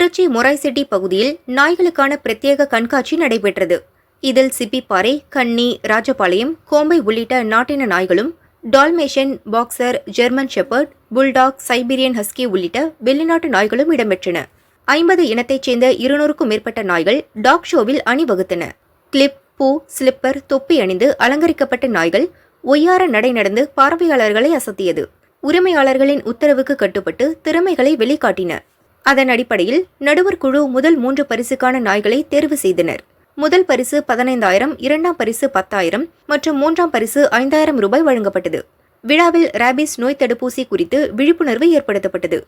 திருச்சி மொராய்சிட்டி பகுதியில் நாய்களுக்கான பிரத்யேக கண்காட்சி நடைபெற்றது. இதில் சிப்பிப்பாறை கன்னி ராஜபாளையம் கோம்பை உள்ளிட்ட நாட்டின நாய்களும் Dalmatian boxer German shepherd bulldog Siberian husky உள்ளிட்ட வெளிநாட்டு நாய்களும் இடம்பெற்றன. ஐம்பது இனத்தைச் சேர்ந்த இருநூறுக்கும் மேற்பட்ட நாய்கள் டாக் ஷோவில் அணிவகுத்தன. கிளிப் பூ ஸ்லிப்பர் தொப்பி அணிந்து அலங்கரிக்கப்பட்ட நாய்கள் ஒய்யார நடை நடந்து பார்வையாளர்களை அசத்தியது. உரிமையாளர்களின் உத்தரவுக்கு கட்டுப்பட்டு திறமைகளை வெளிக்காட்டின. அதன் அடிப்படையில் நடுவர் குழு முதல் மூன்று பரிசுக்கான நாய்களை தேர்வு செய்தனர். முதல் பரிசு பதினைந்தாயிரம் இரண்டாம் பரிசு பத்தாயிரம் மற்றும் மூன்றாம் பரிசு ஐந்தாயிரம் ரூபாய் வழங்கப்பட்டது. விழாவில் ரேபிஸ் நோய் தடுப்பூசி குறித்து விழிப்புணர்வு ஏற்படுத்தப்பட்டது.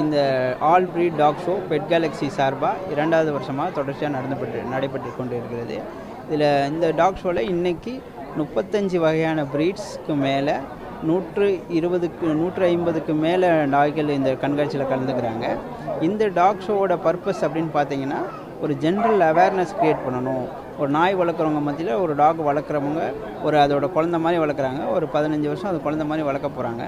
இந்த all breed dog show pet galaxy சார்பாக இரண்டாவது வருஷமாக தொடர்ச்சியாக நடந்துபட்டு நடைபெற்று கொண்டு இருக்கிறது இதில் இந்த டாக் ஷோவில் இன்னைக்கு முப்பத்தஞ்சு வகையான ப்ரீட்ஸ்க்கு மேலே நூற்று இருபதுக்கு நூற்று ஐம்பதுக்கு மேலே நாய்கள் இந்த கண்காட்சியில் கலந்துக்கிறாங்க. இந்த டாக் ஷோவோட பர்பஸ் அப்படின்னு பார்த்தீங்கன்னா ஒரு ஜென்ரல் அவேர்னஸ் க்ரியேட் பண்ணணும். ஒரு நாய் வளர்க்குறவங்க மத்தியில் ஒரு டாக் வளர்க்குறவங்க ஒரு அதோட குழந்த மாதிரி வளர்க்குறாங்க. ஒரு பதினஞ்சு வருஷம் அது குழந்த மாதிரி வளர்க்க போகிறாங்க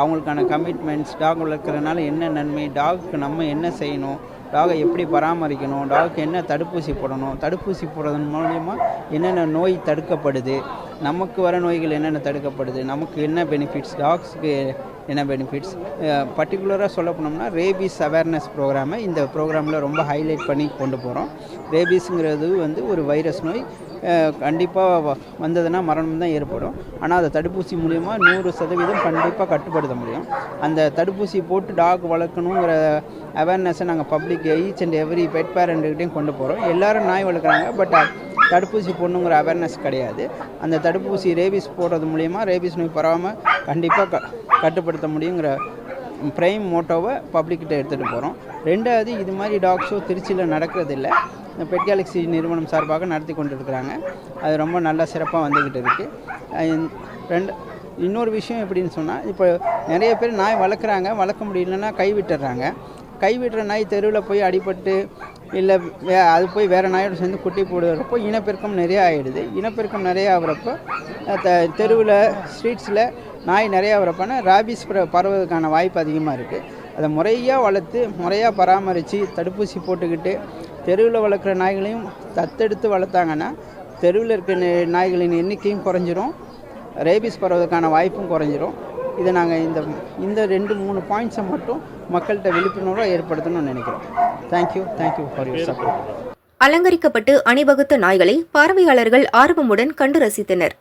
அவங்களுக்கான கமிட்மெண்ட்ஸ் டாக் வளர்க்குறதுனால என்ன நன்மை டாகுக்கு நம்ம என்ன செய்யணும் டாகை எப்படி பராமரிக்கணும் டாகுக்கு என்ன தடுப்பூசி போடணும் தடுப்பூசி போடுறதன் மூலயமா என்னென்ன நோய் தடுக்கப்படுது நமக்கு வர நோய்கள் என்னென்ன தடுக்கப்படுது நமக்கு என்ன பெனிஃபிட்ஸ் டாக்ஸுக்கு என்ன பெனிஃபிட்ஸ் பர்டிகுலராக சொல்ல போனோம்னா ரேபீஸ் அவேர்னஸ் ப்ரோக்ராமை இந்த ப்ரோக்ராமில் ரொம்ப ஹைலைட் பண்ணி கொண்டு போகிறோம் ரேபீஸுங்கிறது வந்து ஒரு வைரஸ் நோய். கண்டிப்பாக வந்ததுன்னா மரணம் தான் ஏற்படும். ஆனால் அதை தடுப்பூசி மூலிமா நூறு சதவீதம் கண்டிப்பாக கட்டுப்படுத்த முடியும். அந்த தடுப்பூசி போட்டு டாக் வளர்க்கணுங்கிற அவேர்னஸை நாங்கள் public each and every pet பேரண்ட்டுக்கிட்டையும் கொண்டு போகிறோம் எல்லோரும் நாய் வளர்க்குறாங்க பட் தடுப்பூசி போடணுங்கிற அவேர்னஸ் கிடையாது. அந்த தடுப்பூசி ரேபிஸ் போடுறது மூலிமா ரேபிஸ் நோய் பரவாமல் கண்டிப்பாக க கட்டுப்படுத்த முடியுங்கிற ப்ரைம் மோட்டோவை பப்ளிக்கிட்ட எடுத்துகிட்டு போகிறோம் ரெண்டாவது இது மாதிரி டாக் ஷோ திருச்சியில் நடக்கிறதில்ல. இந்த பெட் கேலக்ஸி நிறுவனம் சார்பாக நடத்தி கொண்டு இருக்கிறாங்க அது ரொம்ப நல்லா சிறப்பாக வந்துக்கிட்டு இருக்குது ரெண்டு இன்னொரு விஷயம் எப்படின்னு சொன்னால் இப்போ நிறைய பேர் நாய் வளர்க்குறாங்க வளர்க்க முடியலன்னா கைவிட்டுறாங்க கைவிடுற நாய் தெருவில் போய் அடிபட்டு இல்லை வே அது போய் வேறு நாயோட சேர்ந்து குட்டி போடுறப்போ இனப்பெருக்கம் நிறையா ஆகிடுது இனப்பெருக்கம் நிறையா ஆகுறப்போ த தெருவில் ஸ்ட்ரீட்ஸில் நாய் நிறையா வரப்போனா ராபிஸ் பர பரவுவதற்கான வாய்ப்பு அதிகமாக இருக்குது அதை முறையாக வளர்த்து முறையாக பராமரித்து தடுப்பூசி போட்டுக்கிட்டு தெருவில் வளர்க்குற நாய்களையும் தத்தெடுத்து வளர்த்தாங்கன்னா தெருவில் இருக்கிற நாய்களின் எண்ணிக்கையும் குறைஞ்சிரும். ரேபிஸ் பரவுவதற்கான வாய்ப்பும் குறைஞ்சிரும். இதை நாங்கள் இந்த இந்த ரெண்டு மூணு பாயிண்ட்ஸை மட்டும் மக்கள்கிட்ட விழிப்புணர்வை ஏற்படுத்தணும்னு நினைக்கிறோம். Thank you thank you for your support அலங்கரிக்கப்பட்டு அணிவகுத்த நாய்களை பார்வையாளர்கள் ஆர்வமுடன் கண்டு ரசித்தனர்.